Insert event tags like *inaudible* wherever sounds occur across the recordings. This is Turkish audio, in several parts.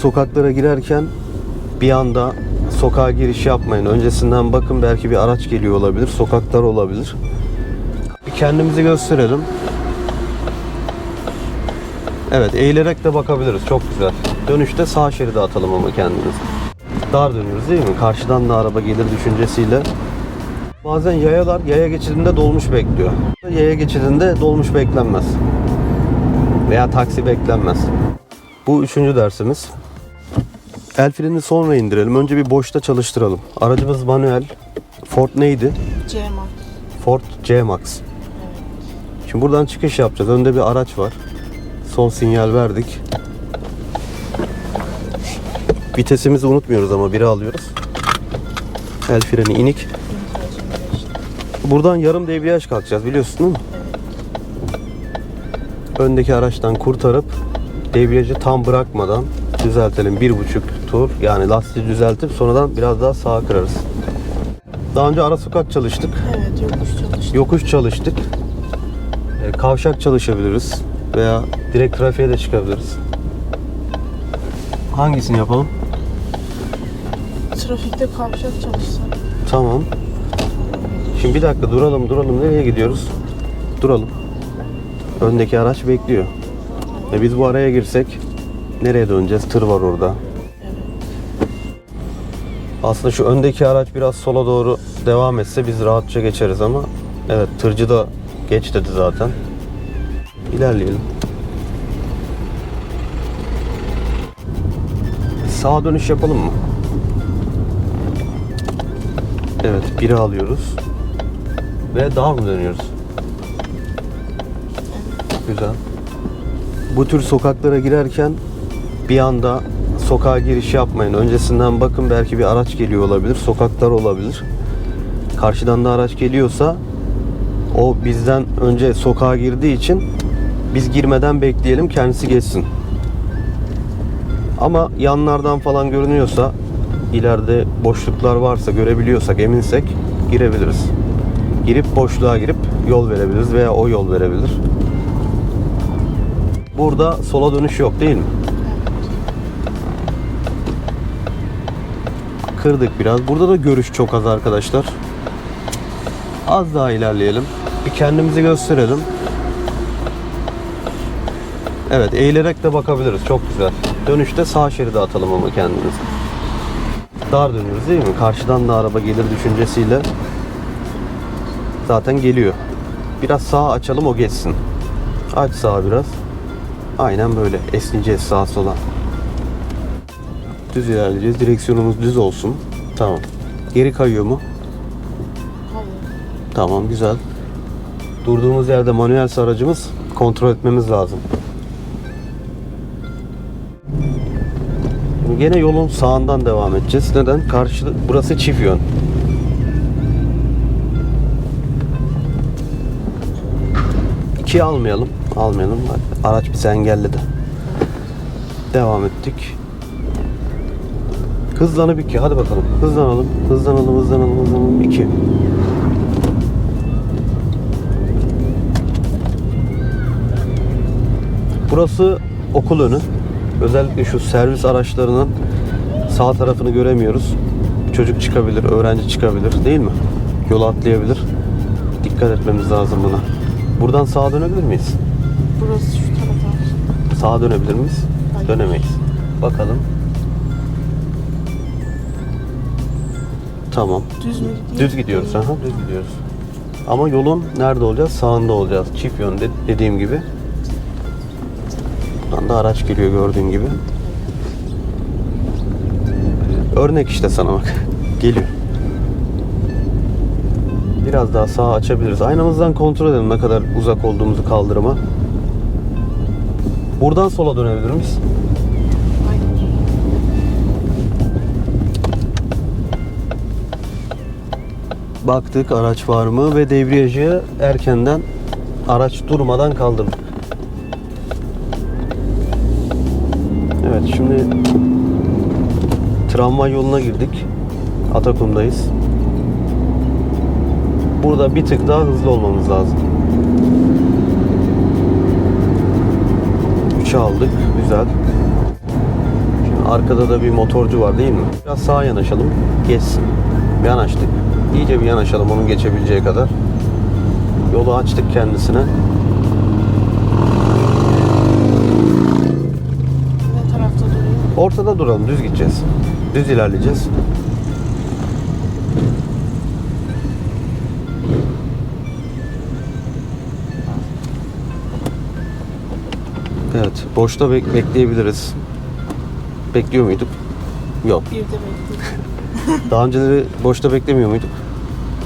Sokaklara girerken bir anda sokağa giriş yapmayın. Öncesinden bakın belki bir araç geliyor olabilir, sokaklar olabilir. Bir kendimizi gösterelim. Evet, eğilerek de bakabiliriz. Çok güzel. Dönüşte sağ şeride atalım ama kendimizi. Dar dönüyoruz değil mi? Karşıdan da araba gelir düşüncesiyle. Bazen yayalar yaya geçidinde dolmuş bekliyor. Yaya geçidinde dolmuş beklenmez. Veya taksi beklenmez. Bu üçüncü dersimiz. El frenini sonra indirelim. Önce bir boşta çalıştıralım. Aracımız manuel. Ford neydi? Cemal. Ford C-Max. Şimdi buradan çıkış yapacağız. Önde bir araç var. Sol sinyal verdik. Vitesimizi unutmuyoruz ama biri alıyoruz. El freni inik. Buradan yarım debriyaj kalkacağız biliyorsun değil mi? Öndeki araçtan kurtarıp debriyajı tam bırakmadan düzeltelim. Bir buçuk tur yani lastiği düzeltip sonradan biraz daha sağa kırarız. Daha önce ara sokak çalıştık. Evet yokuş çalıştı. Yokuş çalıştık. E, Kavşak çalışabiliriz. Veya direkt trafiğe de çıkabiliriz. Hangisini yapalım? Trafikte kavşak çalışsa. Tamam. Şimdi bir dakika duralım duralım. Nereye gidiyoruz? Duralım. Öndeki araç bekliyor. E biz bu araya girsek nereye döneceğiz? Tır var orada. Aslında şu öndeki araç biraz sola doğru devam etse biz rahatça geçeriz ama evet tırcı da geç dedi zaten. İlerleyelim. Sağa dönüş yapalım mı? Evet, biri alıyoruz. Ve daha mı dönüyoruz? Güzel. Bu tür sokaklara girerken bir anda sokağa giriş yapmayın. Öncesinden bakın belki bir araç geliyor olabilir, sokaklar olabilir. Karşıdan da araç geliyorsa o bizden önce sokağa girdiği için biz girmeden bekleyelim kendisi geçsin. Ama yanlardan falan görünüyorsa ileride boşluklar varsa görebiliyorsak eminsek girebiliriz. Girip boşluğa girip yol verebiliriz veya o yol verebilir. Burada sola dönüş yok değil mi? Kırdık biraz. Burada da görüş çok az arkadaşlar. Az daha ilerleyelim. Bir kendimizi gösterelim. Evet, eğilerek de bakabiliriz. Çok güzel. Dönüşte sağ şeride atalım ama kendimizi. Dar dönüyoruz değil mi? Karşıdan da araba gelir düşüncesiyle. Zaten geliyor. Biraz sağa açalım o geçsin. Aç sağa biraz. Aynen böyle. Esneyeceğiz sağa sola. Düz ilerleyeceğiz. Direksiyonumuz düz olsun. Tamam. Geri kayıyor mu? Hayır. Tamam güzel. Durduğumuz yerde manuel aracımız kontrol etmemiz lazım. Gene yolun sağından devam edeceğiz. Neden? Karşı burası çift yön. İkiye almayalım. Almayalım. Araç bizi engelledi. Devam ettik. Hızlanıp iki. Hadi bakalım. Hızlanalım. Hızlanalım, hızlanalım, hızlanalım. İki. Burası okul önü. Özellikle şu servis araçlarının sağ tarafını göremiyoruz. Çocuk çıkabilir, öğrenci çıkabilir değil mi? Yolu atlayabilir. Dikkat etmemiz lazım buna. Buradan sağa dönebilir miyiz? Burası şu tarafa. Sağa dönebilir miyiz? Hayır. Dönemeyiz. Bakalım. Tamam. Düz mü gidiyor? Düz gidiyoruz. Aha, düz gidiyoruz. Ama yolun nerede olacağız? Sağında olacağız. Çift yönde dediğim gibi. Buradan da araç geliyor gördüğün gibi. Örnek işte sana bak. *laughs* Geliyor. Biraz daha sağa açabiliriz. Aynamızdan kontrol edelim ne kadar uzak olduğumuzu kaldırıma. Buradan sola dönebilir miyiz? Baktık araç var mı ve debriyajı erkenden araç durmadan kaldırdık. Evet şimdi tramvay yoluna girdik. Atakum'dayız. Burada bir tık daha hızlı olmamız lazım. 3'e aldık. Güzel. Şimdi Arkada da bir motorcu var değil mi? Biraz sağa yanaşalım. Geçsin. Yanaştık. İyice bir yanaşalım onun geçebileceği kadar. Yolu açtık kendisine. Ne tarafta duruyor? Ortada duralım. Düz gideceğiz. Düz ilerleyeceğiz. Evet. Boşta bek- bekleyebiliriz. Bekliyor muyduk? Yok. Bir de bekledim. Daha önceleri boşta beklemiyor muyduk?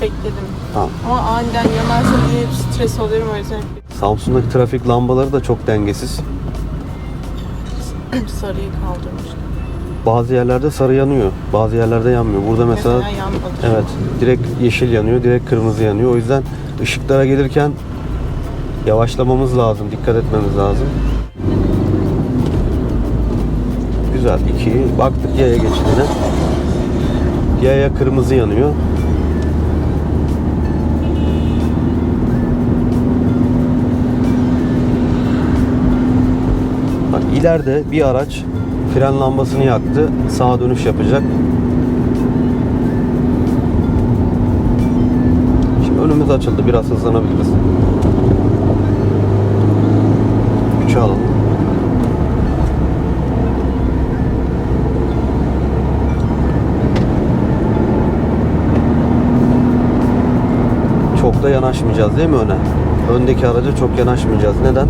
bekledim. Tamam. Ama aniden yanarsa diye hep stres oluyorum o yüzden Samsun'daki trafik lambaları da çok dengesiz. *clears throat* sarıyı kaldırmıştım. Bazı yerlerde sarı yanıyor, bazı yerlerde yanmıyor. Burada mesela, Mesela yanmadı. evet direkt yeşil yanıyor, direkt kırmızı yanıyor. O yüzden ışıklara gelirken yavaşlamamız lazım, dikkat etmemiz lazım. Güzel. iki. Baktık yaya geçidine. Yaya kırmızı yanıyor. Bak ileride bir araç fren lambasını yaktı. Sağa dönüş yapacak. Şimdi önümüz açıldı. Biraz hızlanabiliriz. 3'ü alalım. Çok da yanaşmayacağız değil mi öne? Öndeki araca çok yanaşmayacağız. Neden?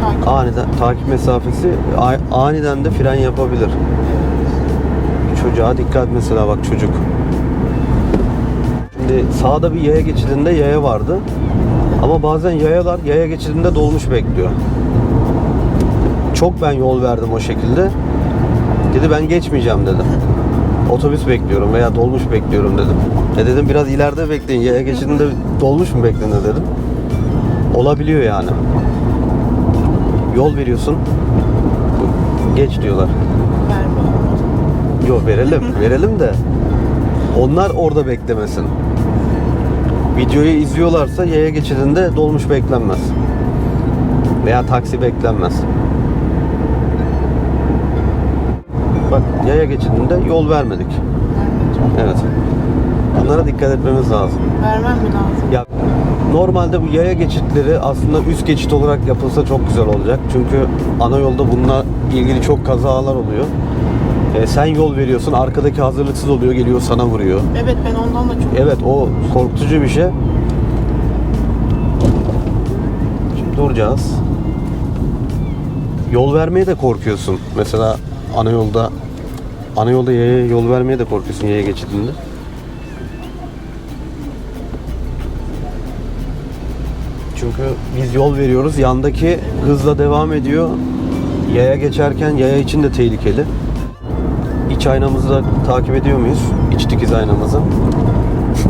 Takip. Aniden takip mesafesi aniden de fren yapabilir. Çocuğa dikkat mesela bak çocuk. Şimdi sağda bir yaya geçidinde yaya vardı. Ama bazen yayalar yaya geçidinde dolmuş bekliyor. Çok ben yol verdim o şekilde. Dedi ben geçmeyeceğim dedi. Otobüs bekliyorum veya dolmuş bekliyorum dedim. E dedim biraz ileride bekleyin. Yaya geçidinde dolmuş mu beklenir dedim. Olabiliyor yani. Yol veriyorsun. Geç diyorlar. Yok verelim. *laughs* verelim de. Onlar orada beklemesin. Videoyu izliyorlarsa yaya geçidinde dolmuş beklenmez. Veya taksi beklenmez. Bak yaya geçidinde yol vermedik. Evet. Bunlara dikkat etmemiz lazım. Vermem mi lazım? Ya normalde bu yaya geçitleri aslında üst geçit olarak yapılsa çok güzel olacak. Çünkü ana yolda bununla ilgili çok kazalar oluyor. E, sen yol veriyorsun, arkadaki hazırlıksız oluyor, geliyor sana vuruyor. Evet ben ondan da çok Evet o korkutucu bir şey. Şimdi duracağız. Yol vermeye de korkuyorsun. Mesela ana yolda ana yolda yaya yol vermeye de korkuyorsun yaya geçidinde. Çünkü biz yol veriyoruz. Yandaki hızla devam ediyor. Yaya geçerken yaya için de tehlikeli. İç aynamızı da takip ediyor muyuz? İç dikiz aynamızı.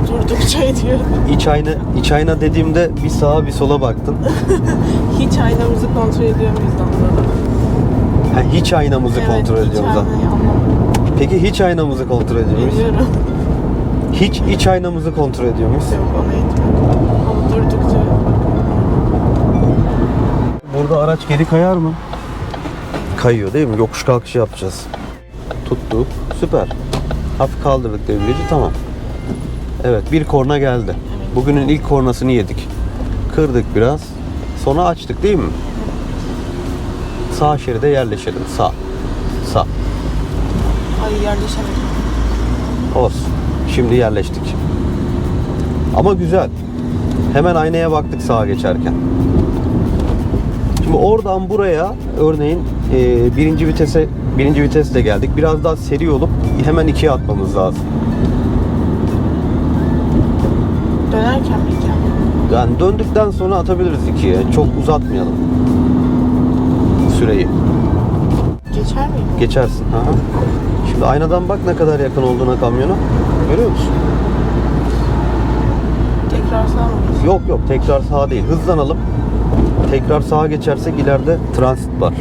durdukça ediyor. İç ayna, iç ayna dediğimde bir sağa bir sola baktın. *laughs* Hiç aynamızı kontrol ediyor muyuz anladım. Ha, hiç aynamızı kontrol hiç ediyoruz. Peki hiç aynamızı kontrol ediyor muyuz? Hiç iç aynamızı kontrol ediyor muyuz? Yok. Ama durdukça Burada araç geri kayar mı? Kayıyor değil mi? Yokuş kalkışı yapacağız. Tuttuk. Süper. Hafif kaldırdık debriyajı. Tamam. Evet bir korna geldi. Bugünün ilk kornasını yedik. Kırdık biraz. Sonra açtık değil mi? Sağ şeride yerleşelim. Sağ. Sağ. ay yerleşemedim. Olsun. Şimdi yerleştik. Ama güzel. Hemen aynaya baktık sağa geçerken. Şimdi oradan buraya örneğin e, birinci vitese birinci vitesle geldik. Biraz daha seri olup hemen ikiye atmamız lazım. Dönerken mi hikaye? Yani döndükten sonra atabiliriz ikiye. Çok uzatmayalım süreyi. Geçer miyim? Geçersin. Hı. Şimdi aynadan bak ne kadar yakın olduğuna kamyona. Görüyor musun? Tekrar sağ mı? Yok yok tekrar sağa değil. Hızlanalım. Tekrar sağa geçersek ileride transit var.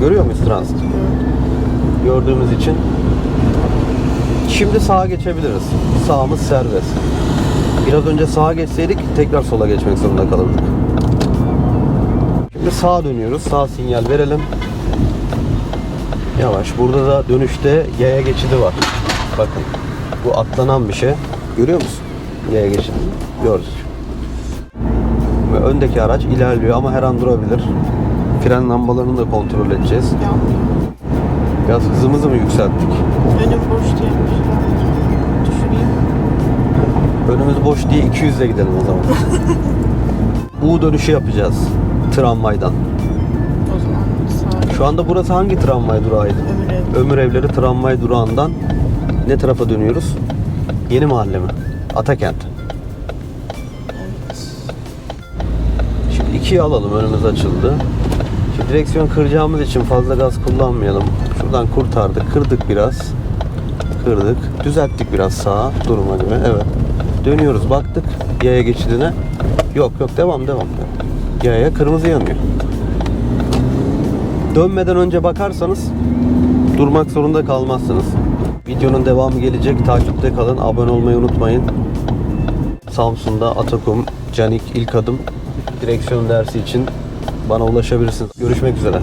Görüyor muyuz transit? Gördüğümüz için. Şimdi sağa geçebiliriz. Sağımız serbest. Biraz önce sağa geçseydik tekrar sola geçmek zorunda kalırdık. Şimdi sağa dönüyoruz. Sağ sinyal verelim. Yavaş. Burada da dönüşte yaya geçidi var. Bakın. Bu atlanan bir şey. Görüyor musun? Yaya geçidi. Gördük. Ve öndeki araç ilerliyor ama her an durabilir. Fren lambalarını da kontrol edeceğiz. Biraz hızımızı mı yükselttik? Önüm boş değilmiş. Düşüreyim. Önümüz boş diye 200 ile gidelim o zaman. *laughs* U dönüşü yapacağız. Tramvaydan. O zaman sağ Şu anda burası hangi tramvay durağıydı? ömür ev. Ömür Evleri tramvay durağından ne tarafa dönüyoruz? Yeni mahalle mi? Atakent. Evet. Şimdi ikiye alalım önümüz açıldı. Şimdi direksiyon kıracağımız için fazla gaz kullanmayalım. Şuradan kurtardık, kırdık biraz. Kırdık, düzelttik biraz sağa duruma göre. Evet. Dönüyoruz, baktık yaya geçidine. Yok yok devam devam. devam. Yaya kırmızı yanıyor. Dönmeden önce bakarsanız durmak zorunda kalmazsınız. Videonun devamı gelecek. Takipte kalın. Abone olmayı unutmayın. Samsun'da Atakum, Canik ilk adım direksiyon dersi için bana ulaşabilirsiniz. Görüşmek üzere.